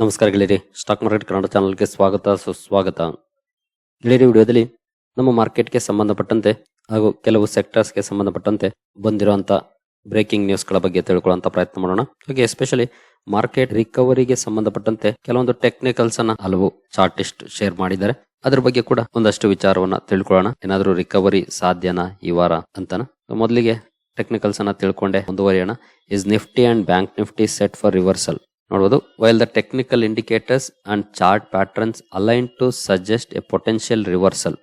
ನಮಸ್ಕಾರ ಗೆಳೆಯರಿ stock market Kannada ಚಾನಲ್ಗೆ ಸ್ವಾಗತ, ಸುಸ್ವಾಗತ. ಗೆಳೆಯರಿ, ವಿಡಿಯೋದಲ್ಲಿ ನಮ್ಮ ಮಾರ್ಕೆಟ್ಗೆ ಸಂಬಂಧಪಟ್ಟಂತೆ ಹಾಗೂ ಕೆಲವು ಸೆಕ್ಟರ್ಸ್ಗೆ ಸಂಬಂಧಪಟ್ಟಂತೆ ಬಂದಿರುವಂಥ ಬ್ರೇಕಿಂಗ್ ನ್ಯೂಸ್ಗಳ ಬಗ್ಗೆ ತಿಳ್ಕೊಳ್ಳುವಂತ ಪ್ರಯತ್ನ ಮಾಡೋಣ. ಹಾಗೆ ಎಸ್ಪೆಷಲಿ ಮಾರ್ಕೆಟ್ ರಿಕವರಿಗೆ ಸಂಬಂಧಪಟ್ಟಂತೆ ಕೆಲವೊಂದು ಟೆಕ್ನಿಕಲ್ಸ್ ಅನ್ನ ಹಲವು ಚಾರ್ಟಿಸ್ಟ್ ಶೇರ್ ಮಾಡಿದ್ದಾರೆ. ಅದ್ರ ಬಗ್ಗೆ ಕೂಡ ಒಂದಷ್ಟು ವಿಚಾರವನ್ನ ತಿಳ್ಕೊಳ್ಳೋಣ. ಏನಾದರೂ ರಿಕವರಿ ಸಾಧ್ಯನಾ ಈ ವಾರ ಅಂತನ? ಮೊದಲಿಗೆ ಟೆಕ್ನಿಕಲ್ಸ್ ಅನ್ನ ತಿಳ್ಕೊಂಡೆ, ಮುಂದುವರಿಯೋಣ. Is Nifty and Bank Nifty set for reversal ನೋಡಬಹುದು while the technical indicators and chart patterns align to suggest a potential reversal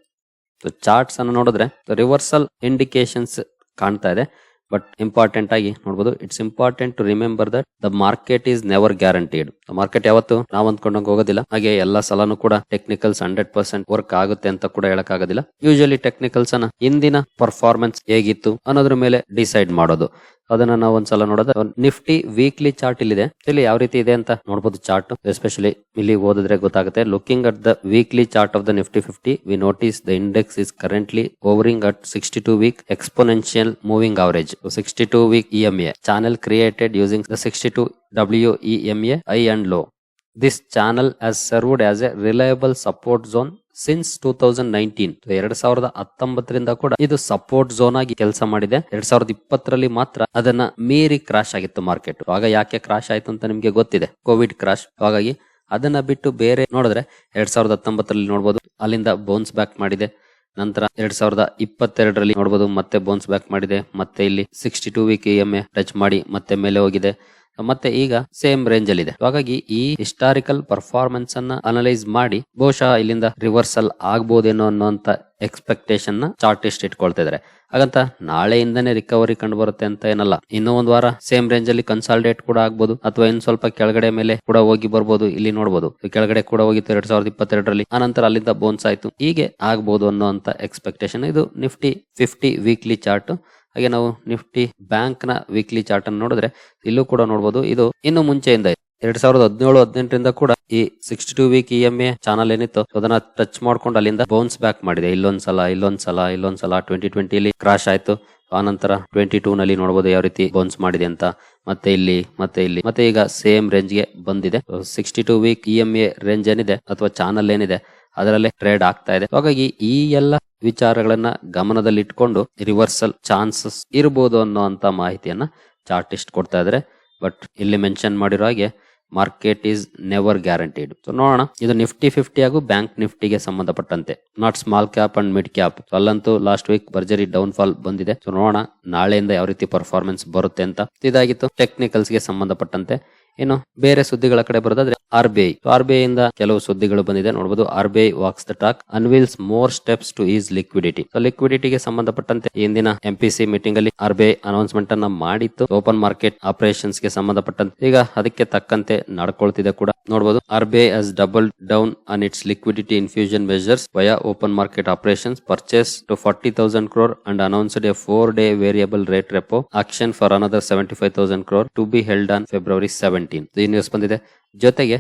charts ಅನ್ನು ನೋಡಿದ್ರೆ ರಿವರ್ಸಲ್ ಇಂಡಿಕೇಶನ್ಸ್ ಕಾಣ್ತಾ ಇದೆ. ಬಟ್ ಇಂಪಾರ್ಟೆಂಟ್ ಆಗಿ ನೋಡಬಹುದು it's important to remember that the market is never guaranteed market ಯಾವತ್ತು ನಾವು ಅಂದ್ಕೊಂಡಂಗೆ ಹೋಗೋದಿಲ್ಲ. ಹಾಗೆ ಎಲ್ಲಾ ಸಲನು ಕೂಡ ಟೆಕ್ನಿಕಲ್ಸ್ ಹಂಡ್ರೆಡ್ ಪರ್ಸೆಂಟ್ ವರ್ಕ್ ಆಗುತ್ತೆ ಅಂತ ಕೂಡ ಹೇಳಕ್ಕಾಗೋದಿಲ್ಲ. ಯೂಶಲಿ ಟೆಕ್ನಿಕಲ್ಸ್ ಅನ್ನ ಹಿಂದಿನ ಪರ್ಫಾರ್ಮೆನ್ಸ್ ಹೇಗಿತ್ತು ಅನ್ನೋದ್ರ ಮೇಲೆ ಡಿಸೈಡ್ ಮಾಡೋದು. ಅದನ್ನ ನಾವು ಒಂದ್ಸಲ ನೋಡೋದ. ನಿಫ್ಟಿ ವೀಕ್ಲಿ ಚಾರ್ಟ್ ಇಲ್ಲಿದೆ. ಇಲ್ಲಿ ಯಾವ ರೀತಿ ಇದೆ ಅಂತ ನೋಡಬಹುದು ಚಾರ್ಟ್ ಎಸ್ಪೆಷಲಿ ಇಲ್ಲಿ ಓದಿದ್ರೆ ಗೊತ್ತಾಗುತ್ತೆ. Looking at the weekly chart of the Nifty fifty we notice the index is currently hovering at sixty two week exponential moving average sixty two week EMA channel created using the sixty two W EMA high and low this channel has served as a reliable support zone since two thousand nineteen ಎರಡ್ ಸಾವಿರದ ಹತ್ತೊಂಬತ್ತರಿಂದ ಕೂಡ ಇದು support zone ಆಗಿ ಕೆಲಸ ಮಾಡಿದೆ. ಎರಡ್ ಸಾವಿರದ ಇಪ್ಪತ್ತರಲ್ಲಿ ಮಾತ್ರ ಅದನ್ನ ಮೀರಿ ಕ್ರಾಶ್ ಆಗಿತ್ತು ಮಾರ್ಕೆಟ್ ಆಗ ಯಾಕೆ ಕ್ರಾಶ್ ಆಯ್ತು ಅಂತ ನಿಮ್ಗೆ ಗೊತ್ತಿದೆ. ಕೋವಿಡ್ ಕ್ರಾಶ್ ಹಾಗಾಗಿ ಅದನ್ನ ಬಿಟ್ಟು ಬೇರೆ ನೋಡಿದ್ರೆ ಎರಡ್ ಸಾವಿರದ ಹತ್ತೊಂಬತ್ತರಲ್ಲಿ ನೋಡಬಹುದು ಅಲ್ಲಿಂದ ಬೌನ್ಸ್ ಬ್ಯಾಕ್ ಮಾಡಿದೆ. ನಂತರ ಎರಡ್ ಸಾವಿರದ ಇಪ್ಪತ್ತೆರಡರಲ್ಲಿ ನೋಡಬಹುದು ಮತ್ತೆ ಬೌನ್ಸ್ ಬ್ಯಾಕ್ ಮಾಡಿದೆ. ಮತ್ತೆ ಇಲ್ಲಿ sixty two week K M A touch ಮಾಡಿ ಮತ್ತೆ ಮೇಲೆ ಹೋಗಿದೆ. ಮತ್ತೆ ಈಗ ಸೇಮ್ ರೇಂಜ್ ಅಲ್ಲಿ ಇದೆ. ಹಾಗಾಗಿ ಈ ಹಿಸ್ಟಾರಿಕಲ್ ಪರ್ಫಾರ್ಮೆನ್ಸ್ ಅನ್ನ ಅನಲೈಸ್ ಮಾಡಿ ಬಹುಶಃ ಇಲ್ಲಿಂದ ರಿವರ್ಸಲ್ ಆಗ್ಬೋದೇನೋ ಅನ್ನೋಂತ ಎಕ್ಸ್ಪೆಕ್ಟೇಷನ್ನ ಚಾರ್ಟಿಸ್ಟ್ ಇಟ್ಕೊಳ್ತಾ ಇದಾರೆ ಹಾಗಂತ ನಾಳೆಯಿಂದನೇ ರಿಕವರಿ ಕಂಡು ಬರುತ್ತೆ ಅಂತ ಏನಲ್ಲ. ಇನ್ನೂ ಒಂದ್ ವಾರ ಸೇಮ್ ರೇಂಜ್ ಅಲ್ಲಿ ಕನ್ಸಾಲ್ಟೇಟ್ ಕೂಡ ಆಗ್ಬೋದು, ಅಥವಾ ಇನ್ ಸ್ವಲ್ಪ ಕೆಳಗಡೆ ಮೇಲೆ ಕೂಡ ಹೋಗಿ ಬರ್ಬೋದು, ಇಲ್ಲಿ ನೋಡಬಹುದು ಕೆಳಗಡೆ ಕೂಡ ಹೋಗಿತ್ತು ಎರಡ್ ಸಾವಿರದ ಇಪ್ಪತ್ತೆರಡರಲ್ಲಿ, ಆನಂತರ ಅಲ್ಲಿಂದ ಬೋನ್ಸ್ ಆಯ್ತು. ಹೀಗೆ ಆಗ್ಬೋದು ಅನ್ನೋ ಎಕ್ಸ್ಪೆಕ್ಟೇಷನ್ ಇದು ನಿಫ್ಟಿ ಫಿಫ್ಟಿ ವೀಕ್ಲಿ ಚಾರ್ಟ್ ಹಾಗೆ ನಾವು ನಿಫ್ಟಿ ಬ್ಯಾಂಕ್ನ ವೀಕ್ಲಿ ಚಾರ್ಟ್ ಅನ್ನು ನೋಡಿದ್ರೆ ಇಲ್ಲೂ ಕೂಡ ನೋಡಬಹುದು ಇದು ಇನ್ನು ಮುಂಚೆಯಿಂದ. ಎರಡ್ ಸಾವಿರದ ಹದಿನೇಳು, ಹದಿನೆಂಟರಿಂದ ಕೂಡ ಈ sixty two week E M A channel ಏನಿತ್ತು ಅದನ್ನ ಟಚ್ ಮಾಡ್ಕೊಂಡು ಅಲ್ಲಿಂದ ಬೌನ್ಸ್ ಬ್ಯಾಕ್ ಮಾಡಿದೆ. ಇಲ್ಲೊಂದ್ಸಲ ಇಲ್ಲೊಂದ್ಸಲ ಇಲ್ಲೊಂದ್ಸಲ ಟ್ವೆಂಟಿ ಟ್ವೆಂಟಿಲಿ ಕ್ರಾಶ್ ಆಯ್ತು. ಆನಂತರ ಟ್ವೆಂಟಿ ಟೂ ನಲ್ಲಿ ನೋಡಬಹುದು ಯಾವ ರೀತಿ ಬೌನ್ಸ್ ಮಾಡಿದೆ ಅಂತ. ಮತ್ತೆ ಇಲ್ಲಿ ಮತ್ತೆ ಇಲ್ಲಿ, ಮತ್ತೆ ಈಗ ಸೇಮ್ ರೇಂಜ್ಗೆ ಬಂದಿದೆ. Sixty two week E M A range ಏನಿದೆ, ಅಥವಾ ಚಾನಲ್ ಏನಿದೆ, ಅದರಲ್ಲೇ ಟ್ರೇಡ್ ಆಗ್ತಾ ಇದೆ. ಹಾಗಾಗಿ ಈ ಎಲ್ಲ ವಿಚಾರಗಳನ್ನ ಗಮನದಲ್ಲಿ ಇಟ್ಕೊಂಡು ರಿವರ್ಸಲ್ ಚಾನ್ಸಸ್ ಇರಬಹುದು ಅಂತ ಮಾಹಿತಿಯನ್ನ ಚಾರ್ಟಿಸ್ಟ್ ಕೊಡ್ತಾ ಇದ್ರೆ. ಬಟ್ ಇಲ್ಲಿ ಮೆನ್ಷನ್ ಮಾಡಿರೋ ಹಾಗೆ market is never guaranteed so ನೋಡೋಣ, ಇದು ನಿಫ್ಟಿ ಫಿಫ್ಟಿ ಹಾಗೂ ಬ್ಯಾಂಕ್ ನಿಫ್ಟಿಗೆ ಸಂಬಂಧಪಟ್ಟಂತೆ. Not small cap and mid cap ಅಲ್ಲಂತೂ ಲಾಸ್ಟ್ ವೀಕ್ ಭರ್ಜರಿ ಡೌನ್ ಫಾಲ್ ಬಂದಿದೆ. ಸೊ ನೋಡೋಣ, ನಾಳೆಯಿಂದ ಯಾವ ರೀತಿ ಪರ್ಫಾರ್ಮೆನ್ಸ್ ಬರುತ್ತೆ ಅಂತ. ಇದಾಗಿತ್ತು. ಟೆಕ್ನಿಕಲ್ಸ್ಗೆ ಸಂಬಂಧಪಟ್ಟಂತೆ. ಏನು ಬೇರೆ ಸುದ್ದಿಗಳ ಕಡೆ ಬರೋದಾದ್ರೆ R B I R B I ಇಂದ ಕೆಲವು ಸುದ್ದಿಗಳು ಬಂದಿದೆ. ನೋಡಬಹುದು R B I walks the talk unveils more steps to ease liquidity ಲಿಕ್ವಿಡಿಟಿಗೆ ಸಂಬಂಧಪಟ್ಟಂತೆ ಇಂದಿನ ಎಂ ಪಿ ಸಿ ಮೀಟಿಂಗ್ ಅಲ್ಲಿ ಆರ್ ಬಿ ಐ ಅನೌನ್ಸ್ಮೆಂಟ್ ಅನ್ನ ಮಾಡಿತ್ತು. ಓಪನ್ ಮಾರ್ಕೆಟ್ ಆಪರೇಷನ್ಸ್ಗೆ ಸಂಬಂಧಪಟ್ಟಂತೆ. ಈಗ ಅದಕ್ಕೆ ತಕ್ಕಂತೆ ನಡ್ಕೊಳ್ತಿದೆ ಕೂಡ. ನೋಡಬಹುದು R B has double down on its liquidity infusion measures via open market operations purchase to forty thousand crore and announced a four day variable rate repo auction for another seventy five thousand crore to be held on February seventeen ಈ news ಬಂದಿದೆ. ಜೊತೆಗೆ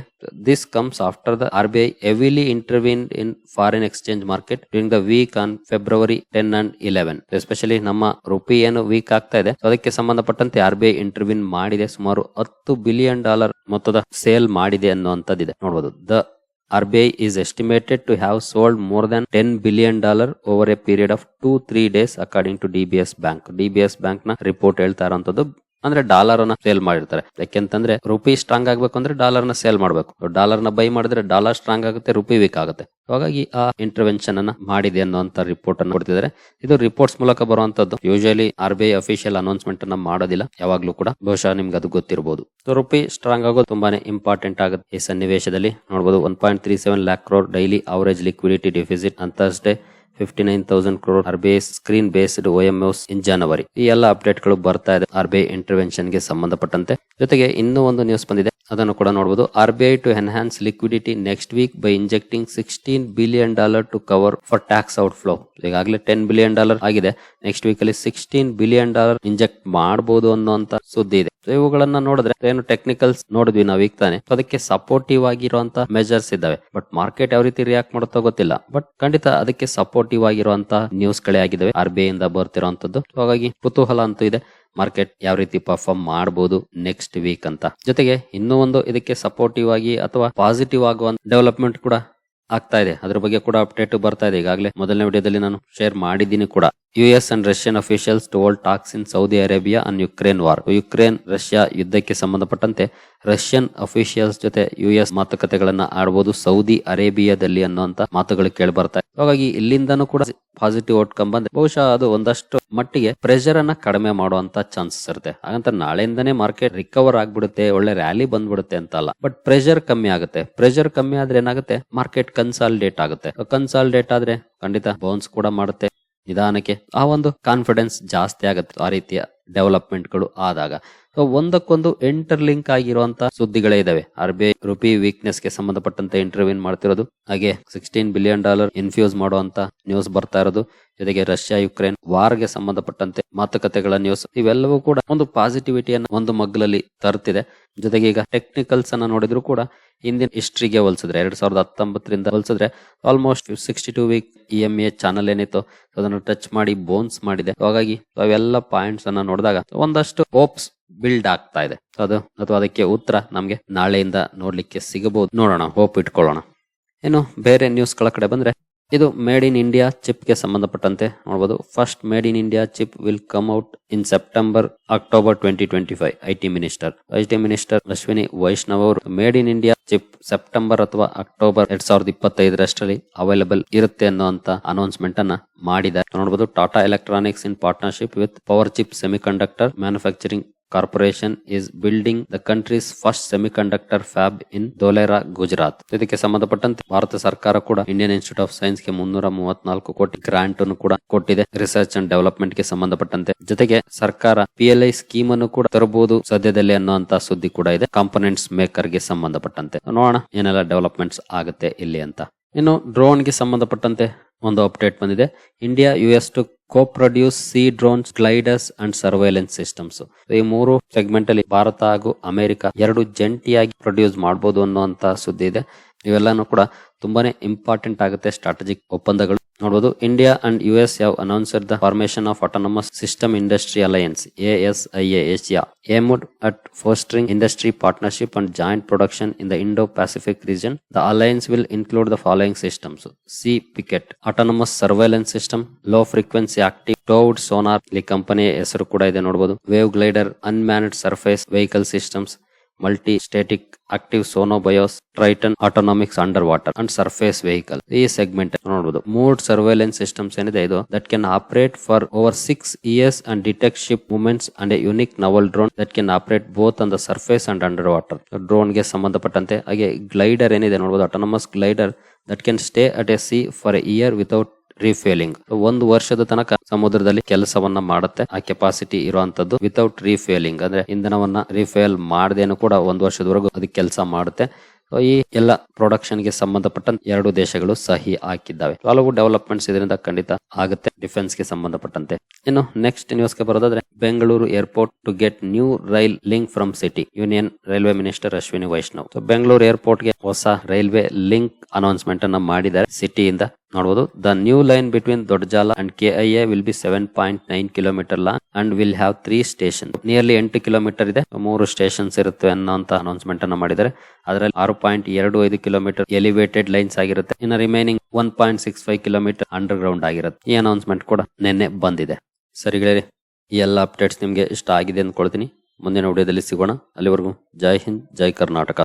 this comes after the R B I heavily intervene in foreign exchange market during the week on February ten and eleven especially ನಮ್ಮ rupee ಏನು weak ಆಗ್ತಾ ಇದೆ. ಅದಕ್ಕೆ ಸಂಬಂಧಪಟ್ಟಂತೆ R B I intervene ಮಾಡಿದೆ. ಸುಮಾರು ಹತ್ತು ಬಿಲಿಯನ್ ಡಾಲರ್ ಮೊತ್ತದ ಸೇಲ್ ಮಾಡಿದೆ ಅನ್ನುವಂಥದ್ದಿದೆ. ನೋಡಬಹುದು the R B I is estimated to have sold more than 10 billion dollar over a period of two, three days according to DBS Bank. DBS ಬ್ಯಾಂಕ್ನ report ಹೇಳ್ತಾ ಇರೋಂಥದ್ದು ಅಂದ್ರೆ ಡಾಲರ್ ಅನ್ನ ಸೇಲ್ ಮಾಡಿರ್ತಾರೆ. ಯಾಕೆಂತಂದ್ರೆ ರುಪಿ ಸ್ಟ್ರಾಂಗ್ ಆಗ್ಬೇಕು ಅಂದ್ರೆ ಡಾಲರ್ನ ಸೇಲ್ ಮಾಡಬೇಕು. ಡಾಲರ್ನ ಬೈ ಮಾಡಿದ್ರೆ ಡಾಲರ್ ಸ್ಟ್ರಾಂಗ್ ಆಗುತ್ತೆ ರುಪಿ ವೀಕ್ ಆಗುತ್ತೆ. ಹಾಗಾಗಿ ಆ ಇಂಟರ್ವೆನ್ಷನ್ ಅನ್ನ ಮಾಡಿದೆ ಅನ್ನುವಂತ ರಿಪೋರ್ಟ್ ಅನ್ನು ಕೊಡ್ತಿದ್ದಾರೆ. ಇದು ರಿಪೋರ್ಟ್ಸ್ ಮೂಲಕ ಬರುವಂತದ್ದು. Usually R B I official announcement ಅನ್ನ ಮಾಡೋದಿಲ್ಲ. ಯಾವಾಗ್ಲೂ ಕೂಡ. ಬಹುಶಃ ನಿಮ್ಗೆ ಅದು ಗೊತ್ತಿರಬಹುದು ಸೊ ರುಪಿ ಸ್ಟ್ರಾಂಗ್ ಆಗೋದು ತುಂಬಾನೇ ಇಂಪಾರ್ಟೆಂಟ್ ಆಗುತ್ತೆ. ಈ ಸನ್ನಿವೇಶದಲ್ಲಿ ನೋಡಬಹುದು one point three seven lakh crore daily average liquidity deficit ಅಂತ Thursday fifty nine thousand crore RBI screen based OMS in January ಈ ಎಲ್ಲ ಅಪ್ಡೇಟ್ಗಳು ಬರ್ತಾ ಇದೆ ಆರ್ಬಿಐ ಇಂಟರ್ವೆನ್ಷನ್ಗೆ ಸಂಬಂಧಪಟ್ಟಂತೆ. ಜೊತೆಗೆ ಇನ್ನೂ ಒಂದು ನ್ಯೂಸ್ ಬಂದಿದೆ. ಅದನ್ನು ಕೂಡ ನೋಡಬಹುದು R B I to enhance liquidity next week by injecting sixteen billion dollar to cover for tax outflow ಈಗಾಗಲೇ ಟೆನ್ ಬಿಲಿಯನ್ ಡಾಲರ್ ಆಗಿದೆ. ನೆಕ್ಸ್ಟ್ ವೀಕ್ ಅಲ್ಲಿ ಸಿಕ್ಸ್ಟೀನ್ ಬಿಲಿಯನ್ ಡಾಲರ್ ಇಂಜೆಕ್ಟ್ ಮಾಡಬಹುದು ಅನ್ನುವಂತ ಸುದ್ದಿ ಇದೆ. ಇವುಗಳನ್ನ ನೋಡಿದ್ರೆ ಏನು ಟೆಕ್ನಿಕಲ್ಸ್ ನೋಡಿದ್ವಿ ನಾವು ಈಗ ತಾನೆ ಅದಕ್ಕೆ ಸಪೋರ್ಟಿವ್ ಆಗಿರುವಂತ ಮೆಜರ್ಸ್ ಇದಾವೆ ಬಟ್ ಮಾರ್ಕೆಟ್ ಯಾವ ರೀತಿ ರಿಯಾಕ್ಟ್ ಮಾಡುತ್ತೋ ಗೊತ್ತಿಲ್ಲ. ಬಟ್ ಖಂಡಿತ ಅದಕ್ಕೆ ಸಪೋರ್ಟಿವ್ ಆಗಿರುವಂತಹ ನ್ಯೂಸ್ ಗಳೇ ಆಗಿದಾವೆ. ಆರ್ ಬಿ ಐ ಇಂದ ಬರ್ತಿರುವಂತದ್ದು. ಹಾಗಾಗಿ ಕುತೂಹಲ ಅಂತೂ ಇದೆ. ಮಾರ್ಕೆಟ್ ಯಾವ ರೀತಿ ಪರ್ಫಾರ್ಮ್ ಮಾಡಬಹುದು ನೆಕ್ಸ್ಟ್ ವೀಕ್ ಅಂತ. ಜೊತೆಗೆ ಇನ್ನೂ ಒಂದು ಇದಕ್ಕೆ ಸಪೋರ್ಟಿವ್ ಆಗಿ ಅಥವಾ ಪಾಸಿಟಿವ್ ಆಗುವ ಡೆವಲಪ್ಮೆಂಟ್ ಕೂಡ ಆಗ್ತಾ ಇದೆ. ಅದ್ರ ಬಗ್ಗೆ ಕೂಡ ಅಪ್ಡೇಟ್ ಬರ್ತಾ ಇದೆ. ಈಗಾಗಲೇ ಮೊದಲನೇ ವಿಡಿಯೋದಲ್ಲಿ ನಾನು ಶೇರ್ ಮಾಡಿದ್ದೀನಿ ಕೂಡ. U S and Russian officials toll talks in Saudi Arabia and Ukraine war Ukraine Russia ಯುದ್ಧಕ್ಕೆ ಸಂಬಂಧಪಟ್ಟಂತೆ ರಷ್ಯನ್ ಅಫಿಷಿಯಲ್ಸ್ ಜೊತೆ ಯು ಎಸ್ ಮಾತುಕತೆಗಳನ್ನ ಆಡಬಹುದು ಸೌದಿ ಅರೇಬಿಯಾದಲ್ಲಿ ಅನ್ನುವಂತ ಮಾತುಗಳು ಕೇಳಿ ಬರ್ತಾ ಹಾಗಾಗಿ ಇಲ್ಲಿಂದನೂ ಕೂಡ ಪಾಸಿಟಿವ್ ಔಟ್ಕಮ್ ಬಂದ್ರೆ ಬಹುಶಃ ಅದು ಒಂದಷ್ಟು ಮಟ್ಟಿಗೆ ಪ್ರೆಷರ್ ಅನ್ನ ಕಡಿಮೆ ಮಾಡುವಂತ ಚಾನ್ಸಸ್ ಇರುತ್ತೆ. ಹಾಗಂತ ನಾಳೆಯಿಂದನೇ ಮಾರ್ಕೆಟ್ ರಿಕವರ್ ಆಗ್ಬಿಡುತ್ತೆ, ಒಳ್ಳೆ ರ್ಯಾಲಿ ಬಂದ್ಬಿಡುತ್ತೆ ಅಂತ ಅಲ್ಲ ಬಟ್ ಪ್ರೆಷರ್ ಕಮ್ಮಿ ಆಗುತ್ತೆ. ಪ್ರೆಷರ್ ಕಮ್ಮಿ ಆದ್ರೆ ಏನಾಗುತ್ತೆ? ಮಾರ್ಕೆಟ್ ಕನ್ಸಾಲಿಡೇಟ್ ಆಗುತ್ತೆ. ಕನ್ಸಾಲಿಡೇಟ್ ಆದ್ರೆ ಖಂಡಿತ ಬೌನ್ಸ್ ಕೂಡ ಮಾಡುತ್ತೆ. ನಿಧಾನಕ್ಕೆ ಆ ಒಂದು ಕಾನ್ಫಿಡೆನ್ಸ್ ಜಾಸ್ತಿ ಆಗುತ್ತೆ ಆ ರೀತಿಯ ಡೆವಲಪ್ಮೆಂಟ್ಗಳು ಆದಾಗ. ಸೊ ಒಂದಕ್ಕೊಂದು ಇಂಟರ್ಲಿಂಕ್ ಆಗಿರುವಂತಹ ಸುದ್ದಿಗಳೇ ಇದಾವೆ. ಆರ್ ಬಿ ಐ ರುಪಿ ವೀಕ್ನೆಸ್ಗೆ ಸಂಬಂಧಪಟ್ಟಂತೆ ಇಂಟರ್ವ್ಯೂನ್ ಮಾಡ್ತಿರೋದು. ಹಾಗೆ ಸಿಕ್ಸ್ಟೀನ್ ಬಿಲಿಯನ್ ಡಾಲರ್ ಇನ್ಫ್ಯೂಸ್ ಮಾಡುವಂತ ನ್ಯೂಸ್ ಬರ್ತಾ ಇರೋದು. ಜೊತೆಗೆ ರಷ್ಯಾ ಯುಕ್ರೇನ್ ವಾರ್ಗೆ ಸಂಬಂಧಪಟ್ಟಂತೆ ಮಾತುಕತೆಗಳ ನ್ಯೂಸ್ ಇವೆಲ್ಲವೂ ಕೂಡ ಒಂದು ಪಾಸಿಟಿವಿಟಿಯನ್ನು ಒಂದು ಮಗ್ಲಲ್ಲಿ ತರ್ತಿದೆ. ಜೊತೆಗೆ ಈಗ ಟೆಕ್ನಿಕಲ್ಸ್ ಅನ್ನ ನೋಡಿದ್ರು ಕೂಡ ಹಿಂದಿನ ಹಿಸ್ಟ್ರಿಗೆ ಹೋಲಿಸಿದ್ರೆ, ಎರಡ್ ಸಾವಿರದ ಹತ್ತೊಂಬತ್ತರಿಂದ ಹೋಲಿಸಿದ್ರೆ almost sixty two week E M A channel ಏನಿತ್ತು, ಅದನ್ನು ಟಚ್ ಮಾಡಿ ಬೋನ್ಸ್ ಮಾಡಿದೆ. ಹಾಗಾಗಿ ಅವೆಲ್ಲ ಪಾಯಿಂಟ್ಸ್ ಅನ್ನ ನೋಡಿದಾಗ ಒಂದಷ್ಟು ಹೋಪ್ಸ್ ಬಿಲ್ಡ್ ಆಗ್ತಾ ಇದೆ. ಅದು ಅಥವಾ ಅದಕ್ಕೆ ಉತ್ತರ ನಮಗೆ ನಾಳೆಯಿಂದ ನೋಡ್ಲಿಕ್ಕೆ ಸಿಗಬಹುದು. ನೋಡೋಣ ಹೋಪ್ ಇಟ್ಕೊಳ್ಳೋಣ. ಏನು ಬೇರೆ ನ್ಯೂಸ್ಗಳ ಕಡೆ ಬಂದ್ರೆ ಇದು ಮೇಡ್ ಇನ್ ಇಂಡಿಯಾ ಚಿಪ್ಗೆ ಸಂಬಂಧಪಟ್ಟಂತೆ ನೋಡಬಹುದು first made in India chip will come out in September October twenty twenty five I T minister I T minister Ashwini Vaishnaw ಅವರು made in India chip September ಅಥವಾ ಅಕ್ಟೋಬರ್ ಎರಡ್ ಸಾವಿರದ ಇಪ್ಪತ್ತೈದರಷ್ಟರಲ್ಲಿ available ಇರುತ್ತೆ ಅನ್ನುವಂತ announcement ಅನ್ನ ಮಾಡಿದ್ದಾರೆ. ನೋಡಬಹುದು Tata Electronics in partnership with Power Chip Semiconductor Manufacturing Corporation is building the country's first semiconductor fab in Dholera, Gujarat. ಇದಕ್ಕೆ ಸಂಬಂಧಪಟ್ಟಂತೆ ಭಾರತ ಸರ್ಕಾರ ಕೂಡ ಇಂಡಿಯನ್ ಇನ್ಸ್ಟಿಟ್ಯೂಟ್ ಆಫ್ ಸೈನ್ಸ್ಗೆ ಮುನ್ನೂರ ಮೂವತ್ನಾಲ್ಕು ಕೋಟಿ ಗ್ರಾಂಟ್ ಅನ್ನು ಕೂಡ ಕೊಟ್ಟಿದೆ. ರಿಸರ್ಚ್ ಅಂಡ್ ಡೆವಲಪ್ಮೆಂಟ್ಗೆ ಸಂಬಂಧಪಟ್ಟಂತೆ. ಜೊತೆಗೆ ಸರ್ಕಾರ ಪಿ ಎಲ್ ಐ ಸ್ಕೀಮ್ ಅನ್ನು ಕೂಡ ತರಬಹುದು ಸದ್ಯದಲ್ಲಿ ಅನ್ನುವಂತ ಸುದ್ದಿ ಕೂಡ ಇದೆ. ಕಾಂಪೊನೆಂಟ್ಸ್ ಮೇಕರ್ಗೆ ಸಂಬಂಧಪಟ್ಟಂತೆ. ನೋಡೋಣ ಏನೆಲ್ಲ ಡೆವಲಪ್ಮೆಂಟ್ಸ್ ಆಗುತ್ತೆ ಇಲ್ಲಿ ಅಂತ. ಇನ್ನು ಡ್ರೋನ್ಗೆ ಸಂಬಂಧಪಟ್ಟಂತೆ ಒಂದು ಅಪ್ಡೇಟ್ ಬಂದಿದೆ. India U S to co produce sea drones gliders and surveillance systems ಈ ಮೂರು ಸೆಗ್ಮೆಂಟ್ ಅಲ್ಲಿ ಭಾರತ ಹಾಗೂ ಅಮೆರಿಕ ಎರಡು ಜಂಟಿಯಾಗಿ ಪ್ರೊಡ್ಯೂಸ್ ಮಾಡಬಹುದು ಅನ್ನುವಂತ ಸುದ್ದಿ ಇದೆ. ಇವೆಲ್ಲಾನು ಕೂಡ ತುಂಬಾನೇ ಇಂಪಾರ್ಟೆಂಟ್ ಆಗುತ್ತೆ ಸ್ಟ್ರಾಟಜಿಕ್ ಒಪ್ಪಂದಗಳು. ನೋಡಬಹುದು India and U S have announced the formation of autonomous system industry alliance ASIA Asia aimed at fostering industry partnership and joint production in the Indo-Pacific region. The alliance will include the following systems: C. Picket, autonomous surveillance system, low frequency active towed sonar. ಇಲ್ಲಿ company ಹೆಸರು ಕೂಡ ಇದೆ ನೋಡಬಹುದು wave glider unmanned surface vehicle systems static active sonobuoys Triton autonomics underwater and surface vehicle ಈ segment ನೋಡಬಹುದು moored surveillance systems ಏನಿದೆ ಇದು? That can operate for over six years and detect ship movements and a unique naval drone that can operate both on the surface and underwater ಡ್ರೋನ್ಗೆ ಸಂಬಂಧಪಟ್ಟಂತೆ, ಹಾಗೆ glider ಏನಿದೆ ನೋಡಬಹುದು autonomous glider that can stay at a sea for a year without refuelling ಒಂದು ವರ್ಷದ ತನಕ ಸಮುದ್ರದಲ್ಲಿ ಕೆಲಸವನ್ನ ಮಾಡುತ್ತೆ. ಆ ಕೆಪಾಸಿಟಿ ಇರುವಂತದ್ದು ವಿತೌಟ್ ರೀಫೇಲಿಂಗ್ ಅಂದ್ರೆ ಇಂಧನವನ್ನ ರೀಫೇಲ್ ಮಾಡದೇನು ಕೂಡ ಒಂದು ವರ್ಷದವರೆಗೂ ಅದಕ್ಕೆ ಕೆಲಸ ಮಾಡುತ್ತೆ. ಈ ಎಲ್ಲ ಪ್ರೊಡಕ್ಷನ್ಗೆ ಸಂಬಂಧಪಟ್ಟ ಎರಡು ದೇಶಗಳು ಸಹಿ ಹಾಕಿದ್ದಾವೆ. ಹಲವು ಡೆವಲಪ್ಮೆಂಟ್ಸ್ ಇದರಿಂದ ಖಂಡಿತ ಆಗುತ್ತೆ ಡಿಫೆನ್ಸ್ಗೆ ಸಂಬಂಧಪಟ್ಟಂತೆ. ಇನ್ನು ನೆಕ್ಸ್ಟ್ ನ್ಯೂಸ್ಗೆ ಬರೋದಾದ್ರೆ Bengaluru airport to get new rail link from city union railway minister Ashwini Vaishnaw Bengaluru ಏರ್ಪೋರ್ಟ್ಗೆ ಹೊಸ ರೈಲ್ವೆ ಲಿಂಕ್ ಅನೌನ್ಸ್ಮೆಂಟ್ ಅನ್ನ ಮಾಡಿದ್ದಾರೆ. ಸಿಟಿಯಿಂದ ನೋಡಬಹುದು the new line between Doddajala and KIA will be seven point nine kilometre long and will have three station nearly ಎಂಟು kilometre ಇದೆ. ಮೂರು stations ಇರುತ್ತೆ ಅನ್ನೋಂತ announcement ಅನ್ನ ಮಾಡಿದ್ದಾರೆ. ಅದರಲ್ಲಿ ಆರು ಪಾಯಿಂಟ್ ಎರಡು ಐದು ಕಿಲೋಮೀಟರ್ ಎಲಿವೇಟೆಡ್ ಲೈನ್ಸ್ ಆಗಿರುತ್ತೆ. ಇನ್ನು remaining one point six five kilometre underground ಆಗಿರುತ್ತೆ. ಈ ಅನೌನ್ಸ್ಮೆಂಟ್ ಕೂಡ ನಿನ್ನೆ ಬಂದಿದೆ. ಸರಿಗಳೇ ಈ ಎಲ್ಲ ಅಪ್ಡೇಟ್ಸ್ ನಿಮಗೆ ಇಷ್ಟ ಆಗಿದೆ ಅಂದ್ಕೊಳ್ತೀನಿ ಮುಂದಿನ ವಿಡಿಯೋದಲ್ಲಿ ಸಿಗೋಣ. ಅಲ್ಲಿವರೆಗೂ ಜೈ ಹಿಂದ್, ಜೈ ಕರ್ನಾಟಕ.